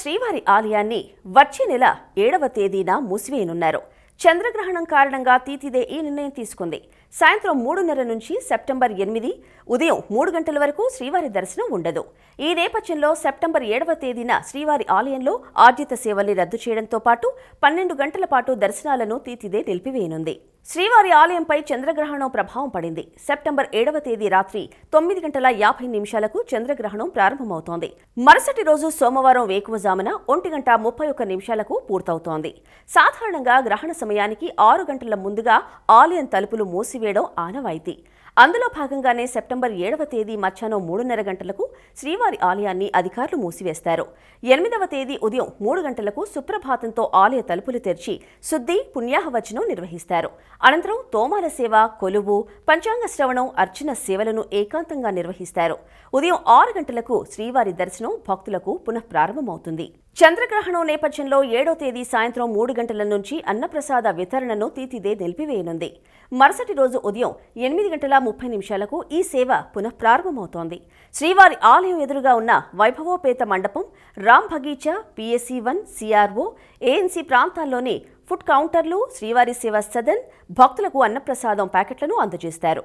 శ్రీవారి ఆలయాన్ని వచ్చే నెల ఏడవ తేదీన మూసివేయనున్నారు. చంద్రగ్రహణం కారణంగా తీతిదే ఈ నిర్ణయం తీసుకుంది. సాయంత్రం మూడున్నర నుంచి సెప్టెంబర్ ఎనిమిది ఉదయం మూడు గంటల వరకు శ్రీవారి దర్శనం ఉండదు. ఈ నేపథ్యంలో సెప్టెంబర్ ఏడవ తేదీన శ్రీవారి ఆలయంలో ఆర్జిత సేవల్ని రద్దు చేయడంతో పాటు పన్నెండు గంటల పాటు దర్శనాలను తీతిదే నిలిపివేయనుంది. శ్రీవారి ఆలయంపై చంద్రగ్రహణం ప్రభావం పడింది. సెప్టెంబర్ ఏడవ తేదీ రాత్రి తొమ్మిది గంటల యాభై నిమిషాలకు చంద్రగ్రహణం ప్రారంభమవుతోంది. మరుసటి రోజు సోమవారం వేకువజామున ఒంటి గంట ముప్పై ఒక్క నిమిషాలకు పూర్తవుతోంది. సాధారణంగా గ్రహణ సమయానికి ఆరు గంటల ముందుగా ఆలయం తలుపులు మూసివేయడం ఆనవాయితీ. అందులో భాగంగానే సెప్టెంబర్ ఏడవ తేదీ మధ్యాహ్నం మూడున్నర గంటలకు శ్రీవారి ఆలయాన్ని అధికారులు మూసివేస్తారు. ఎనిమిదవ తేదీ ఉదయం మూడు గంటలకు సుప్రభాతంతో ఆలయ తలుపులు తెరిచి శుద్ధి పుణ్యాహవచనం నిర్వహిస్తారు. అనంతరం తోమాల సేవ కొలువు పంచాంగ శ్రవణం అర్చన సేవలను ఏకాంతంగా నిర్వహిస్తారు. ఉదయం ఆరు గంటలకు శ్రీవారి దర్శనం భక్తులకు పునఃప్రారంభమవుతుంది. చంద్రగ్రహణం నేపథ్యంలో ఏడో తేదీ సాయంత్రం మూడు గంటల నుంచి అన్నప్రసాద వితరణను తీతిదే నిలిపివేయనుంది. మరుసటి రోజు ఉదయం ఎనిమిది గంటల ముప్పై నిమిషాలకు ఈ సేవ పునఃప్రారంభమవుతోంది. శ్రీవారి ఆలయం ఎదురుగా ఉన్న వైభవోపేత మండపం Ram Bagicha PSC one CRO ANC ప్రాంతాల్లోని ఫుడ్ కౌంటర్లు శ్రీవారి సేవ సదన్ భక్తులకు అన్నప్రసాదం ప్యాకెట్లను అందజేస్తారు.